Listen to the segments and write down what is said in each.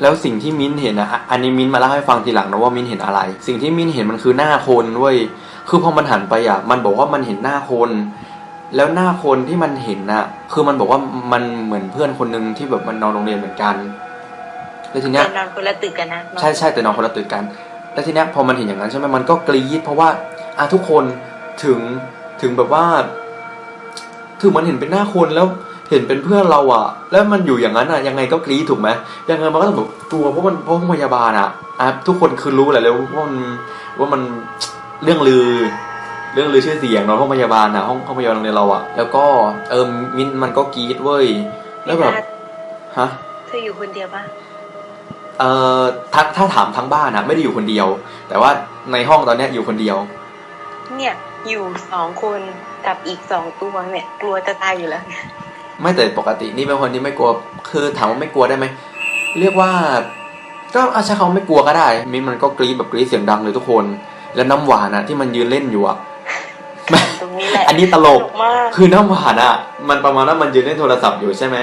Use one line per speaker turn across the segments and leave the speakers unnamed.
แล้วสิ่งที่มิ้นเห็นนะอะอันนี้มิ้นมาเล่าให้ฟังทีหลังนะว่ามิ้นเห็นอะไร สิ่งที่มิ้นเห็นมันคือหน้าคนเว้ยคือพอมันหันไปอะมันบอกว่ามันเห็นหน้าคน แล้วหน้าคนที่มันเห็นน่ะ คือมันบอกว่ามันเหมือนเพื่อนคนหนึ่งที่แบบมันนอนโรงเรียนเหมือนกัน แล้วทีเนี้ย
แต่นอนคนละตึกกันนะ
ใช่ใช่แต่นอนคนละตึกกัน แล้วทีเนี้ยพอมันเห็นอย่างนั้นใช่ไหมมันก็กรี๊ดเพราะว่าอะทุกคนถึงถึงแบบว่าถึงมันเห็นเป็นหน้าคนแล้ว เห็นเป็นเพื่อนเราอะแล้วมันอยู่อย่างนั้นอะยังไงก็กรี๊ดถูกไหมยังไงมันก็ต้องแบบกลัวเพราะมันเพราะห้องพยาบาลอะอะทุกคนคือรู้แหละแล้วว่ามันว่ามันเรื่องลือ เรื่องลือชื่อเสียงเนาะห้องพยาบาลอะห้องห้องพยาบาลโรงเรียนเราอะแล้วก็เออมินมันก็กรี๊ดเว้ยแล้วแบบฮะ
เธออยู่คนเดียวปะ
เอ่อถ้าถ้าถามทั้งบ้านนะไม่ได้อยู่คนเดียว แต่ว่าในห้องตอนเนี้ยอยู่คนเดียว
เนี่ยอยู่สองคนกับอีกสองตัวเนี่ยกลัวจะตายอยู่แล้ว
ไม่แต่ปกตินี่เป็นคนที่ไม่กลัว คือถามว่าไม่กลัวได้ไหม เรียกว่า ก็อาใช้เขาไม่กลัวก็ได้ มินมันก็กรี๊ดแบบกรี๊ดเสียงดังเลยทุกคน แล้วน้ำหวานอะที่มันยืนเล่นอยู่อะ
ตรงนี้แหละ
อันนี้ตลก
มาก
คือน้ำหวานอะมันประมาณว่ามันยืนเล่นโทรศัพท์อยู่ใช่ไหม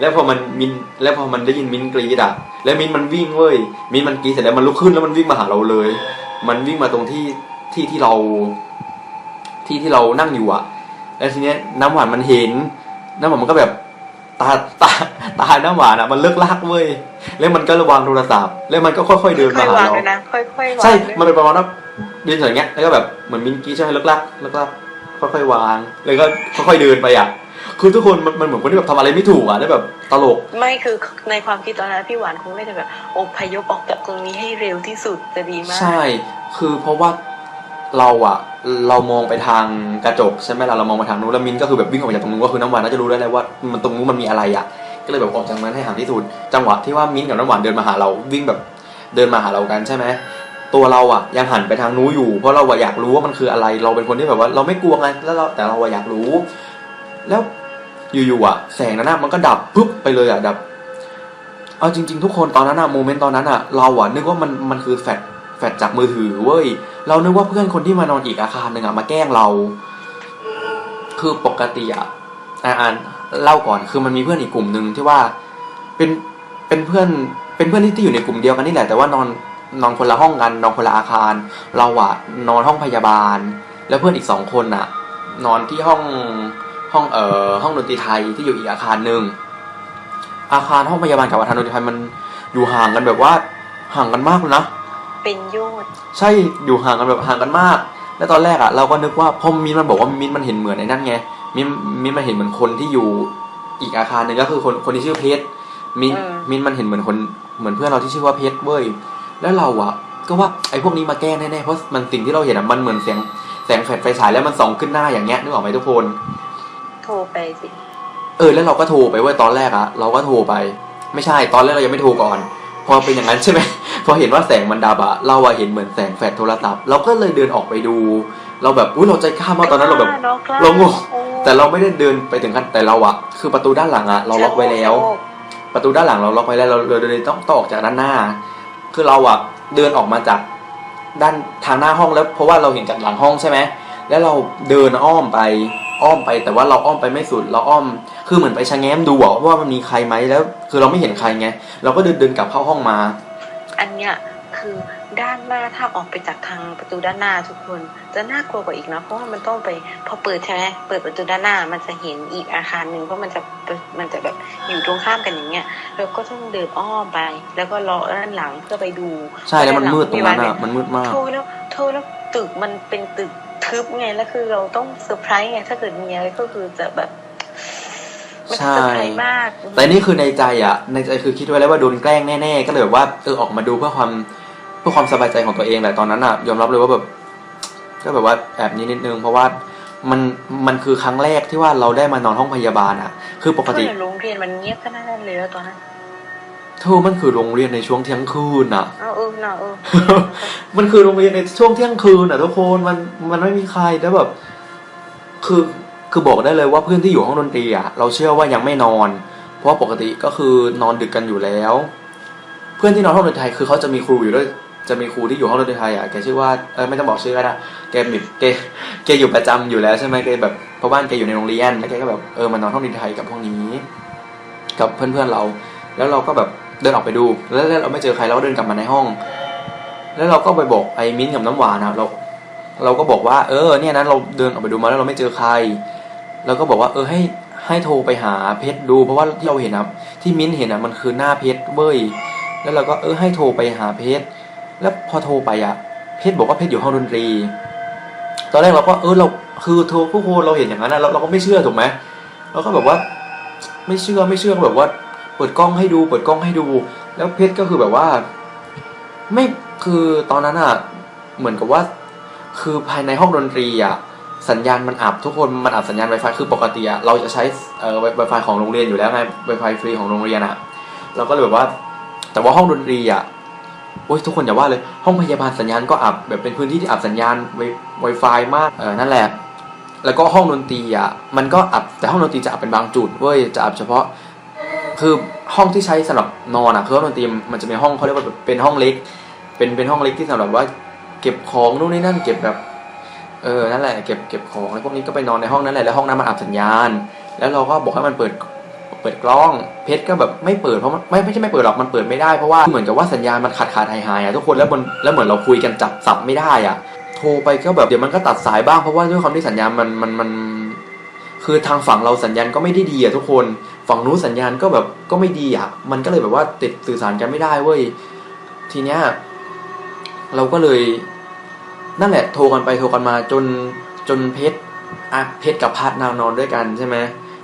แล้วพอมันมินแล้วพอมันได้ยินมินกรี๊ดอะแล้วมินมันวิ่งเว้ย มินมันกรี๊ดเสร็จแล้วมันลุกขึ้นแล้วมันวิ่งมาหาเราเลย มันวิ่งมาตรงที่ที่ที่เรา ที่ที่เรานั่งอยู่อะแล้วทีเนี้ยน้ำหวานมันเห็น น้ำหวานมันก็แบบตาตาตาน้ำหวานอะ มันเลิกลากเว้ยแล้วมันก็ระวังโทรศัพท์ แล้วมันก็ค่อยๆเดิน
ค่
มา
อย
หาวา
ง
เรา
เลยนะค่อยๆวาง
ใช่
เลย
มันเป็นประมาณว่าเดินอย่างเงี้ยแล้วก็แบบเหมือนมินกี้ใช่ไหมเลิกลากเลิกลากค่อยๆวาง แล้วก็ค่อยๆเดินไปอะคือทุกคนมันมันเหมือนคนที่แบบทำอะไรไม่ถูกอะแล้วแบบตลก
ไม่คือในความคิดตอนนั้นพี่หวานคงไม่ได้แบบอพยพออกจากตรงนี้ให้เร็วที่สุดจะดีมาก
ใช่ คือเพราะว่า เราอะเรามองไปทางกระจกใช่ไหมล่ะเรามองไปทางนู้นแล้วมินก็คือแบบวิ่งออกมาจากตรงนู้นก็คือน้ำหวานน่าจะรู้ได้เลยว่ามันตรงนู้นมันมีอะไรอะก็เลยแบบออกจากนั้นให้ห่างที่สุดจังหวะที่ว่ามินกับน้ำหวานเดินมาหาเราวิ่งแบบเดินมาหาเรากันใช่ไหมตัวเราอะยังหันไปทางนู้นอยู่ เพราะเราอะอยากรู้ว่ามันคืออะไร เราเป็นคนที่แบบว่า เราไม่กลัวไงแล้วเราแต่เราอะอยากรู้ แล้วอยู่ๆอะแสงนั้นอะมันก็ดับปุ๊บไปเลยอะดับเอาจริง ๆ ทุกคนตอนนั้นอะโมเมนต์ตอนนั้นอะเราอะนึกว่ามันมันคือแฟลชแฟลชจากมือถือเว้ย เรานึกว่าเพื่อนคนที่มานอนอีกอาคารหนึ่งอะมาแกล้งเรา คือปกติอะอ่าอ่านเล่าก่อนคือมันมีเพื่อนอีกกลุ่มหนึ่งที่ว่าเป็นเป็นเพื่อนเป็นเพื่อนที่ที่อยู่ในกลุ่มเดียวกันนี่แหละแต่ว่านอนนอนคนละห้องกันนอนคนละอาคาร เราอะนอนห้องพยาบาล แล้วเพื่อนอีกสองคนอะนอนที่ห้องห้องเอ่อห้องดนตรีไทยที่อยู่อีกอาคารหนึ่งอาคารห้องพยาบาลกับอาคารดนตรีไทยมันอยู่ห่างกันแบบว่าห่างกันมากเลยนะ
เป็นโยชน์
ใช่อยู่ห่างกันแบบห่างกันมาก แล้วตอนแรกอะเราก็นึกว่าพอมินมันบอกว่ามินมันเห็นเหมือนไอ้นั่นไงมินมินมันเห็นเหมือนคนที่อยู่อีกอาคารหนึ่งก็คือคนคนที่ชื่อเพชรมินมินมันเห็นเหมือนคนเหมือนเพื่อนเราที่ชื่อว่าเพชรเว้ยแล้วเราอะ ก็ว่าไอ้พวกนี้มาแกล้งแน่ๆเพราะมันสิ่งที่เราเห็นอะมันเหมือนแสงแสงแฟลชไฟฉายแล้วมันส่องขึ้นหน้าอย่างเงี้ยนึกออกไหมทุกคน
โทรไปสิ
เออแล้วเราก็โทรไปเว้ยตอนแรกอะเราก็โทรไป ไม่ใช่ตอนแรกเรายังไม่โทรก่อน พอเป็นอย่างนั้นใช่ไหมพอเห็นว่าแสงมันดับอะเราอะเห็นเหมือนแสงแฟลชโทรศัพท์เราก็เลยเดินออกไปดู เราแบบอุ้ยเราใจกล้ามากตอนนั้นเราแบบ
กล้กล้
เรางง
โอ้
แต่เราไม่ได้เดินไปถึงขั้นแต่เราอะคือประตูด้านหลังอะเราล็อกไว้แล้ว
โอ้
ประตูด้านหลังเราล็อกไว้แล้วเราเราเลยต้องต้องออกจากด้านหน้า คือเราอะเดินออกมาจากด้านทางหน้าห้องแล้ว เพราะว่าเราเห็นจากหลังห้องใช่ไหมแล้วเราเดินอ้อมไปอ้อมไปแต่ว่าเราอ้อมไปไม่สุดเราอ้อม คือเหมือนไปชะแง้มดูอะว่ามันมีใครไหมแล้ว คือเราไม่เห็นใครไง เราก็เดินเดินกลับเข้าห้องมา
อันเนี้ยคือด้านหน้าถ้าออกไปจากทางประตูด้านหน้าทุกคน จะน่ากลัวกว่าอีกนะเพราะว่ามันต้องไปพอเปิดใช่ไหมเปิดประตูด้านหน้ามันจะเห็นอีกอาคารหนึ่งเพราะมันจะมันจะแบบอยู่ตรงข้ามกันอย่างเงี้ยแล้วก็ต้องเดินอ้อมไป แล้วก็รอด้านหลังเพื่อไปดู
ใช่แล้วมันมืดตรงนั้นอะมันมืดมาก
โทรแล้วโทรแล้วตึกมันเป็นตึกทึบไงแล้วคือเราต้องเซอร์ไพรส์ไงถ้าเกิดมีอะไรก็คือจะแบบ มันจะ
ใช่
เซอร์ไพรส์มาก
แต่นี่คือในใจอะในใจคือคิดไว้แล้วว่าโดนแกล้งแน่ๆก็เลยแบบว่าเออออกมาดูเพื่อความเพื่อความสบายใจของตัวเองแหละตอนนั้นอะยอมรับเลยว่าแบบ ก็แบบว่าแอบนี้นิดนึงเพราะว่ามันมันคือครั้งแรกที่ว่าเราได้มานอนห้องพยาบาลอะคือปกติ
เมื่อโรงเรียนมันเงียบขนาดนั้นเลยแล้วตอนนั้น
เธอมันคือโรงเรียนในช่วงเที่ยงคืนอะ
เอาเออเนาะเออ
มันคือโรงเรียนในช่วงเที่ยงคืนอะทุกคนมันมันไม่มีใครแล้วแบบ คือ คือบอกได้เลยว่าเพื่อนที่อยู่ห้องดนตรีอะเราเชื่อว่ายังไม่นอน เพราะว่าปกติก็คือนอนดึกกันอยู่แล้ว เพื่อนที่นอนห้องดนตรีไทยคือเขาจะมีครูอยู่ด้วยจะมีครูที่อยู่ห้องดนตรีไทยอะแกชื่อว่าเออไม่ต้องบอกชื่อก็ได้แกมีแกแกอยู่ประจำอยู่แล้วใช่ไหมแกแบบเพราะบ้านแกอยู่ในโรงเรียนแล้วแกก็แบบเออมานอนห้องดนตรีไทยกับพวกนี้ กับเพื่อนๆเรา แล้วเราก็แบบเดินออกไปดู แล้วเราไม่เจอใครเราก็เดินกลับมาในห้อง แล้วเราก็ไปบอกไอ้มิ้นกับน้ำหวานนะเรา เราก็บอกว่าเออเนี่ยนะเราเดินออกไปดูมาแล้วเราไม่เจอใคร เราก็บอกว่าเออให้ให้โทรไปหาเพชรดู เพราะว่าที่เราเห็นนะที่มิ้นท์เห็นอนะมันคือหน้าเพชรเว้ยแล้วเราก็เออให้โทรไปหาเพชรแล้วพอโทรไปอะ เพชรบอกว่าเพชรอยู่ห้องดนตรี ตอนแรกเราก็เออเราคือโทรผู้คนเราเห็นอย่างนั้นนะเราเราก็ไม่เชื่อถูกไหมเราก็แบบว่า ไม่เชื่อไม่เชื่อแบบว่า เปิดกล้องให้ดู เปิดกล้องให้ดู แล้วเพชรก็คือแบบว่า ไม่คือตอนนั้นอะเหมือนกับว่า คือภายในห้องดนตรีอะ สัญญาณมันอับทุกคนมันอับสัญญาณ Wi-Fi คือปกติอะเราจะใช้เอ่อ Wi-Fi ของโรงเรียนอยู่แล้วไง Wi-Fi ฟรีของโรงเรียนอะเราก็เลยแบบว่า แต่ว่าห้องดนตรีอะโอ้ยทุกคนอย่าว่าเลยห้องพยาบาลสัญญาณก็อับแบบเป็นพื้นที่ที่อับสัญญาณ Wi-Fi มากเออนั่นแหละแล้วก็ห้องดนตรีอะมันก็อับแต่ห้องดนตรีจะอับเป็นบางจุดเว้ยจะอับเฉพาะ คือห้องที่ใช้สำหรับนอนอะคือห้องดนตรีมันจะมีห้องเขาเรียกว่าเป็นห้องเล็ก เป็นเป็นห้องเล็กที่สำหรับว่า เก็บของนู่นนี่นั่นเก็บแบบ เออนั่นแหละเก็บเก็บของแล้วพวกนี้ก็ไปนอนในห้องนั้นแหละแล้วห้องนั้นมันอับสัญญาณ แล้วเราก็บอกให้มันเปิดเปิดกล้องเพชรก็แบบไม่เปิดเพราะมันไม่ไม่ใช่ไม่เปิดหรอกมันเปิดไม่ได้เพราะว่าเหมือนกับว่าสัญญาณมันขาดขาดหายหายอะทุกคนแล้วมันแล้วเหมือนเราคุยกันจับสับไม่ได้อะโทรไปก็แบบเดี๋ยวมันก็ตัดสายบ้างเพราะว่าด้วยความที่สัญญาณมันมันมันคือทางฝั่งเราสัญญาณก็ไม่ได้ดีอะทุกคนฝั่งนู้นสัญญาณก็แบบก็ไม่ดีอะมันก็เลยแบบว่าติดสื่อสารกันไม่ได้เว้ยทีเนี้ยเราก็เลย นั่นแหละโทรกันไปโทรกันมาจนจนเพชรอะเพชรกับพัดนางนอนด้วยกันใช่ไหม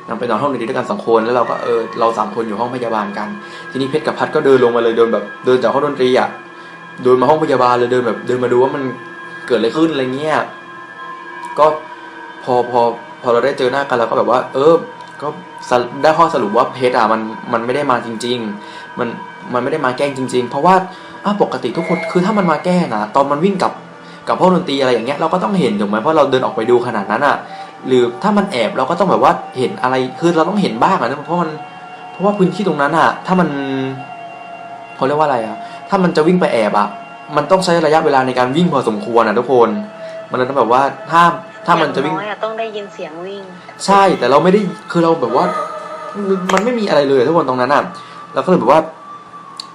นางไปนอนห้องดนตรีด้วยกันสองคนแล้วเราก็เออเราสามคนอยู่ห้องพยาบาลกัน ทีนี้เพชรกับพัดก็เดินลงมาเลยเดินแบบเดินจากห้องดนตรีอะเดินมาห้องพยาบาลเลยเดินแบบเดินมาดูว่ามันเกิดอะไรขึ้นอะไรเงี้ยก็พอพอพอเราได้เจอหน้ากันเราก็แบบว่า เออ ก็ได้ข้อสรุปว่าเพชรอะมันมันไม่ได้มาจริง ๆ มันมันไม่ได้มาแกล้งจริง ๆ เพราะว่าอะปกติทุกคนคือถ้ามันมาแกล้งอะ ตอนมันวิ่งกลับ กับห้องดนตรีอะไรอย่างเงี้ยเราก็ต้องเห็นถูกไหมเพราะเราเดินออกไปดูขนาดนั้นอะ หรือถ้ามันแอบเราก็ต้องแบบว่าเห็นอะไรคือเราต้องเห็นบ้างอะนะเพราะมันเพราะว่าพื้นที่ตรงนั้นอะ ถ้ามันเขาเรียกว่าอะไรอะ ถ้ามันจะวิ่งไปแอบอะ มันต้องใช้ระยะเวลาในการวิ่งพอสมควรอะทุกคน มันเลยต้องแบบว่าถ้าถ้ามันจะวิ่ง
อย่างน้อยอะต้องได้ยินเสียงวิ่ง
ใช่แต่เราไม่ได้คือเราแบบว่า มันไม่มีอะไรเลยทุกคนตรงนั้นอะเราก็เลยแบบว่า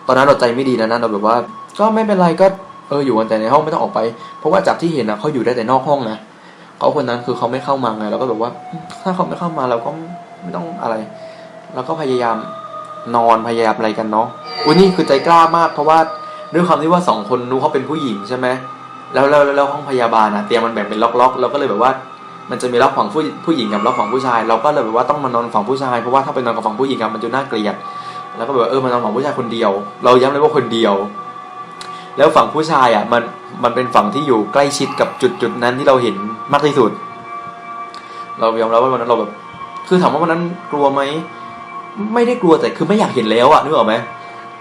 ตอนนั้นเราใจไม่ดีนะนะเราแบบว่า ก็ไม่เป็นไรก็ เอออยู่กันแต่ในห้องไม่ต้องออกไป เพราะว่าจากที่เห็นนะเขาอยู่ได้แต่นอกห้องนะเขาคนนั้นคือเขาไม่เข้ามาไงเราก็แบบว่า ถ้าเขาไม่เข้ามาเราก็ไม่ต้องอะไรเราก็พยายามนอนพยายามอะไรกันเนาะอุ้ยนี่คือใจกล้ามาก เพราะว่าด้วยความที่ว่าสองคนนู้เขาเป็นผู้หญิงใช่ไหมแล้วแล้วแล้วห้องพยาบาลอะเตียงมันแบ่งเป็นล็อกๆเราก็เลยแบบว่า มันจะมีล็อกฝั่งผู้ผู้หญิงกับล็อกฝั่งผู้ชาย เราก็เลยแบบว่าต้องมานอนฝั่งผู้ชายเพราะว่าถ้าไปนอนกับฝั่งผู้หญิงอะมันจะน่าเกลียดแล้วก็แบบว่าเออมานอนฝั่งผู้ชายคนเดียว เราย้ำเลยว่าคนเดียว แล้วฝั่งผู้ชายอะมันมันเป็นฝั่งที่อยู่ใกล้ชิดกับจุดจุดนั้นที่เราเห็นมากที่สุด เรายอมรับว่าวันนั้นเราแบบ คือถามว่าวันนั้นกลัวไหมไม่ได้กลัวแต่คือไม่อยากเห็นแล้วอะนึกออกไหม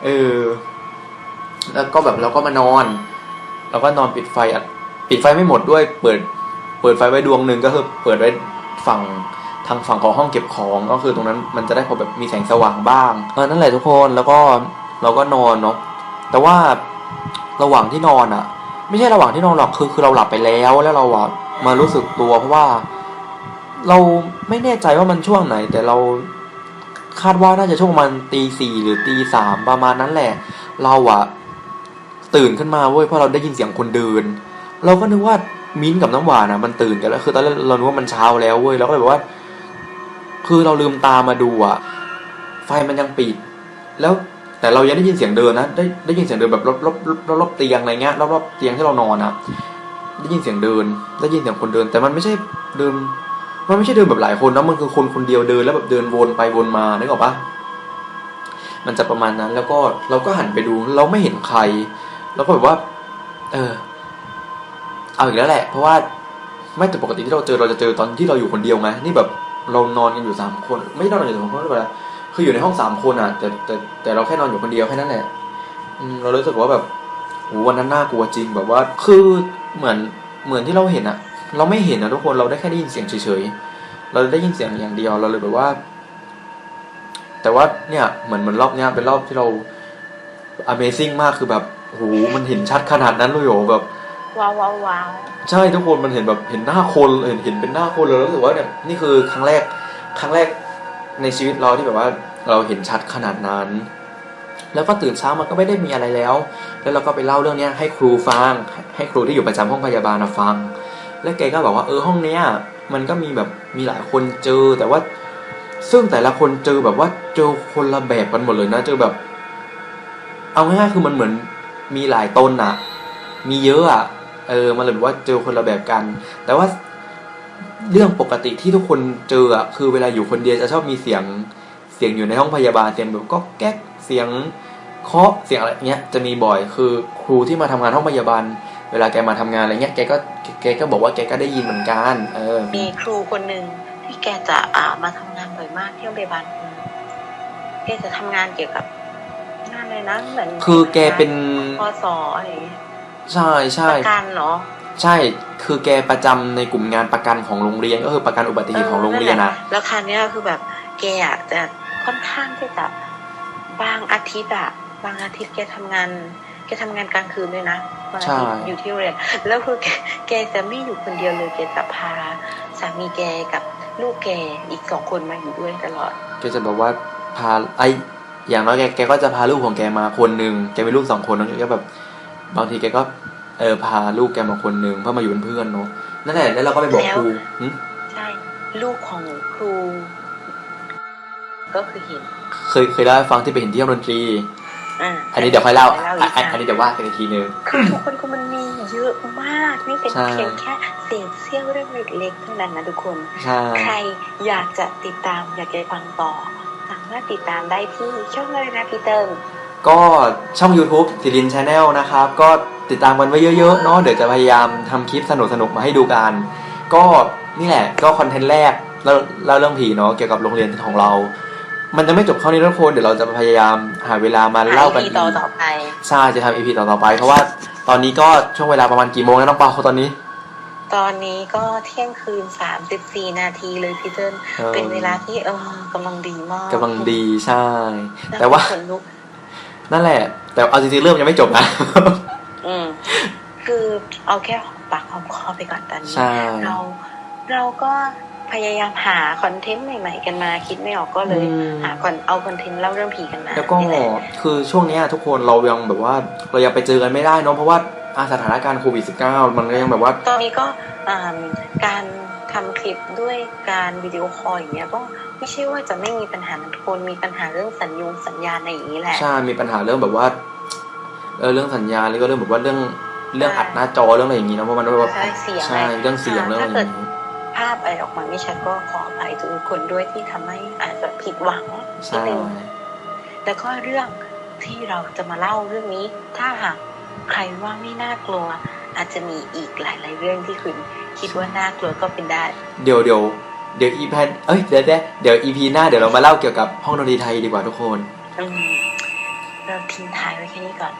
เออ แล้วก็แบบเราก็มานอน เราก็นอนปิดไฟอะปิดไฟไม่หมดด้วย เปิด เปิดไฟไว้ดวงหนึ่งก็คือเปิดไว้ฝั่งทางฝั่งของห้องเก็บของก็คือตรงนั้นมันจะได้พอแบบมีแสงสว่างบ้างเออนั่นแหละทุกคนแล้วก็เราก็นอนเนาะแต่ว่า ระหว่างที่นอนอะ ไม่ใช่ระหว่างที่นอนหรอกคือคือเราหลับไปแล้วแล้วเราอะมารู้สึกตัวเพราะว่า เราไม่แน่ใจว่ามันช่วงไหน แต่เราคาดว่าน่าจะช่วงมันตีสี่หรือตีสามประมาณนั้นแหละ เราอะตื่นขึ้นมาเว้ยเพราะเราได้ยินเสียงคนเดิน เราก็นึกว่ามิ้นกับน้ำหวานอะมันตื่นกันแล้วคือตอนแรกเรานึกว่ามันเช้าแล้วเว้ยเราก็เลยบอกว่า คือเราลืมตามาดูอะไฟมันยังปิด แล้ว แต่เรายังได้ยินเสียงเดินนะได้ได้ยินเสียงเดินแบบรอบรอบรอบรอบเตียงอะไรเงี้ยรอบรอบเตียงที่เรานอนอะได้ยินเสียงเดิน ได้ยินเสียงคนเดิน แต่มันไม่ใช่เดิน มันไม่ใช่เดินแบบหลายคนนะมันคือคนคนเดียวเดินแล้วแบบเดินวนไปวนมานึกออกปะมันจะประมาณนั้น แล้วก็เราก็หันไปดูเราไม่เห็นใคร แล้วก็แบบว่า เออ เอาอีกแล้วแหละ เพราะว่าไม่แต่ปกติที่เราเจอเราจะเจอตอนที่เราอยู่คนเดียวไงนี่แบบเรานอนกันอยู่สามคน ไม่ใช่นอนอยู่สามคนหรือเปล่า คืออยู่ในห้องสามคนอะ แต่แต่แต่เราแค่นอนอยู่คนเดียวแค่นั้นแหละอืมเรารู้สึกว่าแบบโหวันนั้นน่ากลัวจริงแบบว่าคือเหมือนเหมือนที่เราเห็นอะ เราไม่เห็นนะทุกคนเราได้แค่ได้ยินเสียงเฉยๆเราได้ยินเสียงอย่างเดียวเราเลยแบบว่า แต่ว่าเนี่ยเหมือนเหมือนรอบเนี้ยเป็นรอบที่เรา Amazing มากคือแบบโหมันเห็นชัดขนาดนั้นเลยโหแบบ
ว้าวว้าวว้าว
ใช่ทุกคนมันเห็นแบบเห็นหน้าคนเห็นเห็นเป็นหน้าคนเลยแล้วรู้สึกว่าเนี่ยนี่คือครั้งแรกครั้งแรกในชีวิตเราที่แบบว่า เราเห็นชัดขนาดนั้น แล้วก็ตื่นเช้ามันก็ไม่ได้มีอะไรแล้ว แล้วเราก็ไปเล่าเรื่องนี้ให้ครูฟัง ให้ครูที่อยู่ประจำห้องพยาบาลนะฟัง แล้วแกก็บอกว่าเออห้องเนี้ยมันก็มีแบบมีหลายคนเจอ แต่ว่าซึ่งแต่ละคนเจอแบบว่าเจอคนละแบบกันหมดเลยนะ เจอแบบ เอาง่ายๆคือมันเหมือนมีหลายตนอะมีเยอะอะเออมันเลยว่าเจอคนละแบบกัน แต่ว่าเรื่องปกติที่ทุกคนเจออะคือเวลาอยู่คนเดียวจะชอบมีเสียง เสียงอยู่ในห้องพยาบาลเสียงแบบก็แก๊กเสียงเคาะเสียงอะไรเงี้ยจะมีบ่อยคือครูที่มาทำงานห้องพยาบาล เวลาแกมาทำงานอะไรเงี้ยแกก็แกก็บอกว่าแกก็ได้ยินเหมือนกันเออ
มีครูคนหนึ่งที่แกจะอ่ามาทำงานบ่อยมากที่โรงพยาบาลอืมแกจะทำงานเกี่ยวกับงานอะไรนะเหมือน
คือแกเป็น
พศอะไรอย่างเงี้ย
ใช่ใช่
ประกันเนาะ
ใช่คือแกประจำในกลุ่มงานประกันของโรงเรียนก็คือประกันอุบัติเหตุของโรงเรียน
แห
นะ
ละแล้วคราวเนี้ยคือแบบแกอะจะ ค่อนข้างที่จะบางอาทิตย์อะบางอาทิตย์แกทำงานแกทำงานกลางคืนด้วยนะบางอาทิตย์อยู่ที่โรงเรียนแล้วคือแกแกจะไม่อยู่คนเดียวเลยแกจะพาสามีแกกับลูกแกอีกสองคนมาอยู่ด้วยตลอด
แกจะแบบว่าพาไออย่างน้อยแกแกก็จะพาลูกของแกมาคนหนึ่งแกมีลูกสองคนแล้วแกก็แบบบางทีแกก็เออพาลูกแกมาคนหนึ่งเพื่อมาอยู่เป็นเพื่อนเนาะนั่นแหละแล้วเราก็ไปบอก
แล้ว
ครูหึ
ใช่ลูกของครู ก็คือเห็น
เคยเคยเล่าให้ฟังที่ไปเห็นที่ห้องดนตรี
อ่า
อันนี้เดี๋ยวค่อยเล่า
เล่า
อะ
อีก
อันอันนี้เดี๋ยวว่ากันอีกทีนึง
คือทุกคนก็มันมีเยอะมาก นี่เป็น
ใช่
เพียงแค่เศษเสี้ยวเรื่องเล็กๆเท่านั้นนะทุกคน
ใช่
ใครอยากจะติดตามอยากจะฟังต่อ สามารถติดตามได้ที่ช่องอะไรนะพี่เติม
ก็ช่อง YouTube สิรินชาแนลนะครับ ก็ติดตามกันไว้เยอะๆเนาะเดี๋ยวจะพยายามทำคลิปสนุกๆมาให้ดูกัน ก็นี่แหละก็คอนเทนต์แรกแล้วเล่าเรื่องผีเนาะเกี่ยวกับโรงเรียนของเรา มันจะไม่จบเท่านี้นะทุกคนเดี๋ยวเราจะพยายามหาเวลามาเล่ากัน
ห
อีก
ต่อต่อไป
ใช่จะทำอีพีต่อๆไป เพราะว่าตอนนี้ก็ช่วงเวลาประมาณกี่โมงแล้วน้องเปาตอนนี้
ตอนนี้ก็เที่ยงคืนสามสิบสี่นาทีเลยพี่เติม
ออ
เป็นเวลาที่เออกำลังดีมาก
กำลังดีใช่
ล้
แต่ว่า
ขนลุก
นั่นแหละ แต่เอาจริงๆเรื่องยังไม่จบนะ
อืมคือเอาแค่หอมปากหอมคอไปก่อนตอนนี้
ใช่
เราเราก็ พยายามหาคอนเทนต์ใหม่ ๆ กันมา คิดไม่ออกก็เลย
อืม
หาคอนเอาคอนเทนต์เล่าเรื่องผีกันมา
แล้วก็
นี่หละ
คือช่วงเนี้ยทุกคนเรายังแบบว่าเรายังไปเจอกันไม่ได้เนอะเพราะว่าอาสถานการณ์โควิด -19 มันก็ยังแบบว่า
ตอนนี้ก็อ่าการทำคลิปด้วยการวิดีโอคอลอย่างเงี้ยก็ไม่ใช่ว่าจะไม่มีปัญหานะทุกคนมีปัญหาเรื่องสัญญงสัญญาณอะไรอย่างนี้แหละ
ใช่มีปัญหาเรื่องแบบว่าเออเรื่องสัญญาณแล้วก็เรื่องแบบว่าเรื่องเรื่องอัดหน้าจอเรื่องอะไรอย่างงี้เนอะเพราะมันแบบว่า
ใช่เสียง
ใช่เรื่องเสียงเรื่องอะไรอย่างงี้
ภาพอะไรออกมาไม่ชัดก็ขออภัยทุกคนด้วยที่ทำให้อาจจะผิดหวังนิด
ใช่
นึงแล้วก็เรื่องที่เราจะมาเล่าเรื่องนี้ ถ้าหากใครว่าไม่น่ากลัว อาจจะมีอีกหลาย ๆ เรื่องที่คุณคิดว่าน่ากลัวก็เป็นได้
เดี๋ยวเดี๋ยวเดี๋ยวอีแพนเอ้ยเดี๋ยวเดี๋ยวเดี๋ยวอีพีหน้าเดี๋ยวเรามาเล่าเกี่ยวกับห้องดนตรีไทยดีกว่าทุกคน
อืมเราทิ้งท้ายไว้แค่นี้ก่อน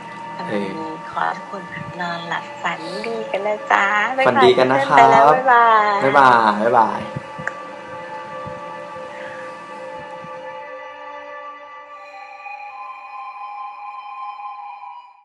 สำหรับ
เออ
วันนี้ขอให้ทุกคนนอนหลับฝันดีกันนะจ๊ะบ๊าย
ฝัน
บาย
ดีกันนะครับ
ไปแล้วบ๊ายบาย
บ๊ายบายบ๊ายบาย